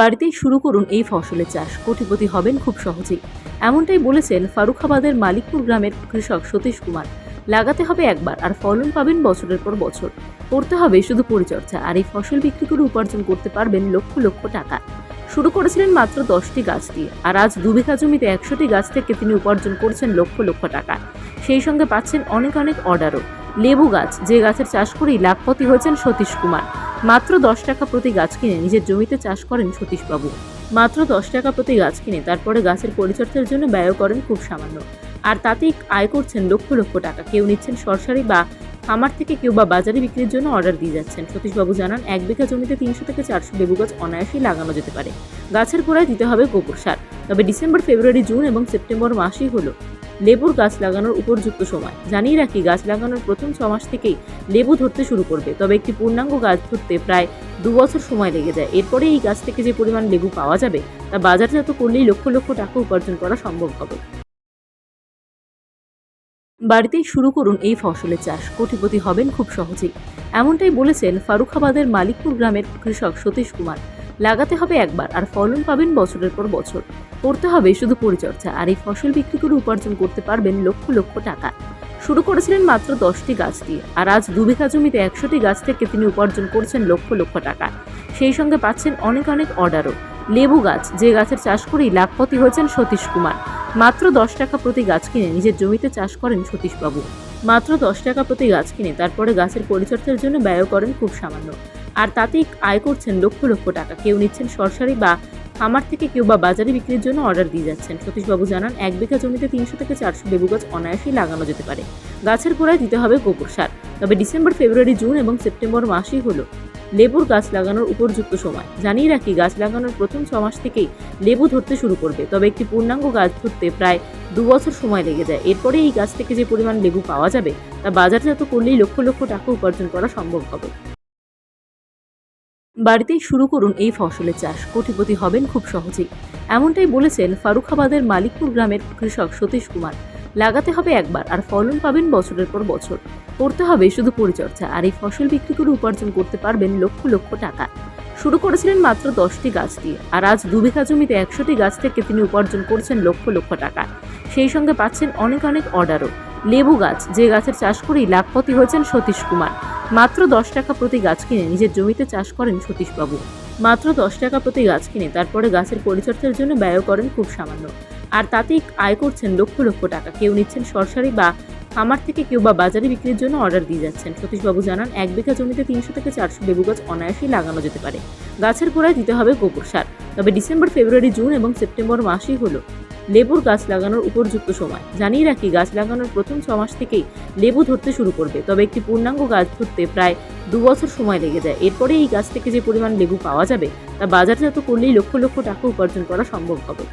বাড়িতেই শুরু করুন এই ফসলের চাষ। কোটিপতি হবেন খুব সহজেই। এমনটাই বলেছেন ফারুখাবাদের মালিকপুর গ্রামের কৃষক সতীশ কুমার। লাগাতে হবে একবার, আর ফলন পাবেন বছরের পর বছর। করতে হবে শুধু পরিচর্যা, আর এই ফসল বিক্রি করে উপার্জন করতে পারবেন লক্ষ লক্ষ টাকা। শুরু করেছিলেন মাত্র দশটি গাছ দিয়ে, আর আজ দু বিঘা জমিতে একশোটি গাছ থেকে তিনি উপার্জন করছেন লক্ষ লক্ষ টাকা। সেই সঙ্গে পাচ্ছেন অনেক অনেক অর্ডারও। লেবু গাছ, যে গাছের চাষ করেই লাখপতি হয়েছেন সতীশ কুমার। মাত্র দশ টাকা প্রতি গাছ কিনে নিজের জমিতে চাষ করেন সতীশবাবু। মাত্র দশ টাকা প্রতি গাছ কিনে তারপরে গাছের পরিচর্যার জন্য ব্যয় করেন খুব সামান্য। আর তাতেই আয় করছেন লক্ষ লক্ষ টাকা। কেউ নিচ্ছেন সরসারি বা খামার থেকে কেউ বা বাজারে বিক্রির জন্য অর্ডার দিয়ে যাচ্ছেন। সতীশবাবু জানান, এক বিঘা জমিতে তিনশো থেকে চারশো লেবু গাছ অনায়াসেই লাগানো যেতে পারে। গাছের গোড়ায় দিতে হবে গোবর সার। তবে ডিসেম্বর, ফেব্রুয়ারি, জুন এবং সেপ্টেম্বর মাসই হলো। লেবুর গাছ লাগানোর উপযুক্ত সময়। জানিয়ে রাখি, গাছ লাগানোর প্রথম ছ মাস থেকেই লেবু ধরতে শুরু করবে। তবে একটি পূর্ণাঙ্গ গাছ ধরতে প্রায় দু বছর সময় লেগে যায়। এরপরে এই গাছ থেকে যে পরিমাণ লেবু পাওয়া যাবে, তা বাজারজাত করলেই লক্ষ লক্ষ টাকা উপার্জন করা সম্ভব হবে। বাড়িতেই শুরু করুন এই ফসলের চাষ। কোটিপতি হবেন খুব সহজেই। এমনটাই বলেছেন ফারুখাবাদের মালিকপুর গ্রামের কৃষক সতীশ কুমার। লাগাতে হবে একবার আর ফলন পাবেন বছরের পর বছর। করতে হবে শুধু পরিচর্যা আর এই ফসল বিক্রি করে উপার্জন করতে পারবেন লক্ষ লক্ষ টাকা। শুরু করেছিলেন মাত্র দশটি গাছ দিয়ে আর আজ দু বিঘা জমিতে একশোটি গাছ থেকে তিনি উপার্জন করছেন লক্ষ লক্ষ টাকা। সেই সঙ্গে পাচ্ছেন অনেক অনেক অর্ডারও। লেবু গাছ, যে গাছের চাষ করেই লাখপতি হয়েছেন সতীশ কুমার। মাত্র দশ টাকা প্রতি গাছ কিনে নিজের জমিতে চাষ করেন সতীশবাবু। মাত্র দশ টাকা প্রতি গাছ কিনে তারপরে গাছের পরিচর্যার জন্য ব্যয় করেন খুব সামান্য। আর তাতেই আয় করছেন লক্ষ লক্ষ টাকা। কেউ নিচ্ছেন সরসারি বা খামার থেকে কেউ বা বাজারে বিক্রির জন্য অর্ডার দিয়ে যাচ্ছেন। সতীশবাবু জানান, এক বিঘা জমিতে তিনশো থেকে চারশো লেবু গাছ অনায়াসেই লাগানো যেতে পারে। গাছের গোড়ায় দিতে হবে গোবর সার। তবে ডিসেম্বর, ফেব্রুয়ারি, জুন এবং সেপ্টেম্বর মাসই হলো লেবুর গাছ লাগানোর উপযুক্ত সময়। জানিয়ে রাখি, গাছ লাগানোর প্রথম ছ মাস থেকেই লেবু ধরতে শুরু করবে। তবে একটি পূর্ণাঙ্গ গাছ ধরতে প্রায় দু বছর সময় লেগে যায়। এরপরে এই গাছ থেকে যে পরিমাণ লেবু পাওয়া যাবে, তা বাজারজাত করলেই লক্ষ লক্ষ টাকা উপার্জন করা সম্ভব হবে। বাড়িতেই শুরু করুন এই ফসলের চাষ। কোটিপতি হবেন খুব সহজেই। এমনটাই বলেছেন ফারুখাবাদের মালিকপুর গ্রামের কৃষক সতীশ কুমার। লাগাতে হবে একবার, আর ফলন পাবেন বছরের পর বছর। করতে হবে শুধু পরিচর্যা, আর এই ফসল বিক্রি করে উপার্জন করতে পারবেন লক্ষ লক্ষ টাকা। শুরু করেছিলেন মাত্র দশটি গাছ দিয়ে, আর আজ দু বিঘা জমিতে একশোটি গাছ থেকে তিনি উপার্জন করছেন লক্ষ লক্ষ টাকা। সেই সঙ্গে পাচ্ছেন অনেক অনেক অর্ডারও। লেবু গাছ, যে গাছের চাষ করেই লাখপতি হয়েছেন সতীশ কুমার। মাত্র দশ টাকা প্রতি গাছ কিনে নিজের জমিতে চাষ করেন সতীশবাবু। মাত্র দশ টাকা প্রতি গাছ কিনে তারপরে গাছের পরিচর্যার জন্য ব্যয় করেন খুব সামান্য। আর তাতেই আয় করছেন লক্ষ লক্ষ টাকা। কেউ নিচ্ছেন সরসারি বা খামার থেকে কেউ বা বাজারে বিক্রির জন্য অর্ডার দিয়ে যাচ্ছেন। সতীশবাবু জানান, এক বিঘা জমিতে তিনশো থেকে চারশো লেবু গাছ অনায়াসেই লাগানো যেতে পারে। গাছের গোড়ায় দিতে হবে গোবর সার। তবে ডিসেম্বর, ফেব্রুয়ারি, জুন এবং সেপ্টেম্বর মাসই হলো লেবুর গাছ লাগানোর উপযুক্ত সময়। জানিয়ে রাখি, গাছ লাগানোর প্রথম ছ মাস থেকেই লেবু ধরতে শুরু করবে, তবে একটি পূর্ণাঙ্গ গাছ ধরতে প্রায় দু বছর সময় লেগে যায়। এরপরে এই গাছ থেকে যে পরিমাণ লেবু পাওয়া যাবে, তা বাজারজাত করলেই লক্ষ লক্ষ টাকা উপার্জন করা সম্ভব হবে।